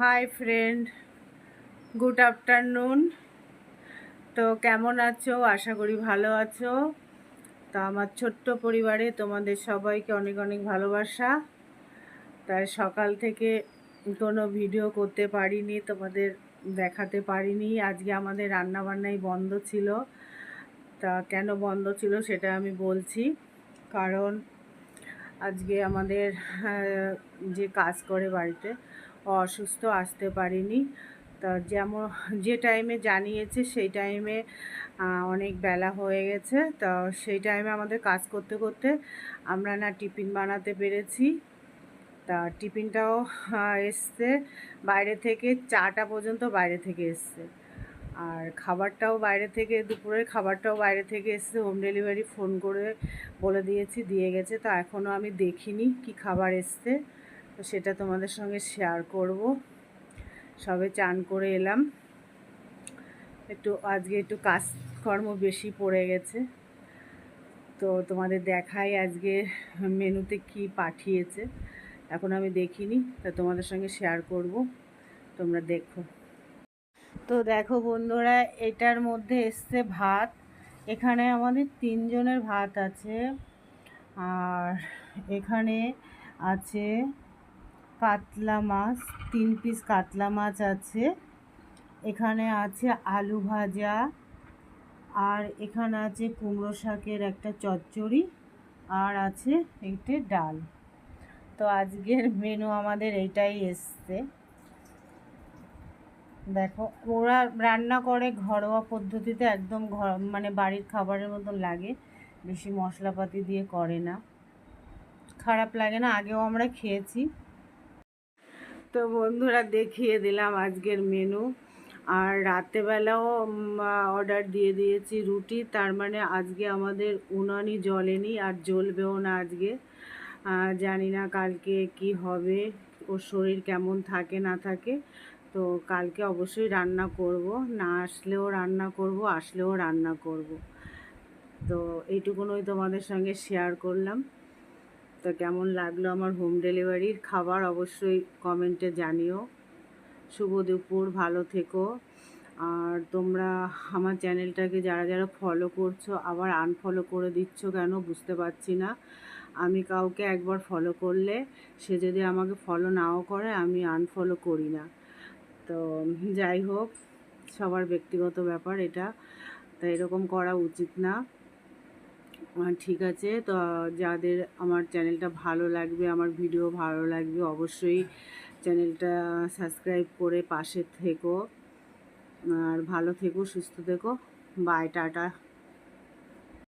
Hi friend good afternoon তো কেমন আছো? আশা করি ভালো আছো। তো আমার ছোট্ট পরিবারে তোমাদের সবাইকে অনেক অনেক ভালোবাসা। তাই সকাল থেকে কোনো ভিডিও করতে পারিনি, তোমাদের দেখাতে পারিনি। আজকে আমাদের রান্নাবান্নাই বন্ধ ছিল। তা কেন বন্ধ ছিল সেটা আমি বলছি। কারণ আজকে আমাদের যে কাজ করে বাড়িতে অসুস্থ আসতে পারিনি। তা যেমন, যে টাইমে জানিয়েছে সেই টাইমে অনেক বেলা হয়ে গেছে। তা সেই টাইমে আমাদের কাজ করতে করতে আমরা না টিফিন বানাতে পেরেছি। তা টিফিনটাও এসছে। বাইরে থেকে চাটা পর্যন্ত বাইরে থেকে এসছে। আর খাবারটাও বাইরে থেকে, দুপুরের খাবারটাও বাইরে থেকে এসছে। হোম ডেলিভারি ফোন করে বলে দিয়েছি, দিয়ে গেছে। তা এখনও আমি দেখিনি কি খাবার এসছে। তো সেটা তোমাদের সঙ্গে শেয়ার করব। সবে চান করে এলাম। একটু আজকে একটু কাজকর্ম বেশি পড়ে গেছে। তো তোমাদের দেখাই আজকে মেনুতে কি পাঠিয়েছে। এখন আমি দেখিনি, তা তোমাদের সঙ্গে শেয়ার করব। তোমরা দেখো। তো দেখো বন্ধুরা, এটার মধ্যে এসছে ভাত। এখানে আমাদের তিনজনের ভাত আছে। আর এখানে আছে কাতলা মাছ, তিন পিস কাতলা মাছ আছে। এখানে আছে আলু ভাজা আর এখানে আছে কুমড়ো শাকের একটা চচ্চড়ি আর আছে একটি ডাল। তো আজকের মেনু আমাদের এইটাই এসছে। দেখো, ওরা রান্না করে ঘরোয়া পদ্ধতিতে একদম ঘর মানে বাড়ির খাবারের মতন লাগে, বেশি মশলাপাতি দিয়ে করে না। খারাপ লাগে না, আগেও আমরা খেয়েছি। তো বন্ধুরা দেখিয়ে দিলাম আজকের মেনু আর রাতেবেলাও অর্ডার দিয়ে দিয়েছি রুটি। তার মানে আজকে আমাদের উনানি জ্বলেনি আর জ্বলবেও না আজকে। জানি না কালকে কি হবে, ওর শরীর কেমন থাকে না থাকে। তো কালকে অবশ্যই রান্না করব। না আসলেও রান্না করব, আসলেও রান্না করব। তো এইটুকুনই তোমাদের সঙ্গে শেয়ার করলাম। তো কেমন লাগল আমার হোম ডেলিভারির খাবার অবশ্যই কমেন্টে জানিও। শুভ দুপুর, ভালো থেকো। আর তোমরা আমার চ্যানেলটাকে যারা যারা ফলো করছ, আবার আনফলো করে দিচ্ছ কেন বুঝতে পারছি না। আমি কাউকে একবার ফলো করলে সে যদি আমাকে ফলো নাও করে, আমি আনফলো করি না। তো যাই হোক, সবার ব্যক্তিগত ব্যাপার এটা। তো এরকম করা উচিত না। ঠিক আছে। তো, যাদের আমার চ্যানেলটা ভালো লাগবে, আমার ভিডিও ভালো লাগবে, অবশ্যই চ্যানেলটা সাবস্ক্রাইব করে পাশে থেকো। আর ভালো থেকো, সুস্থ থেকো। Bye, tata.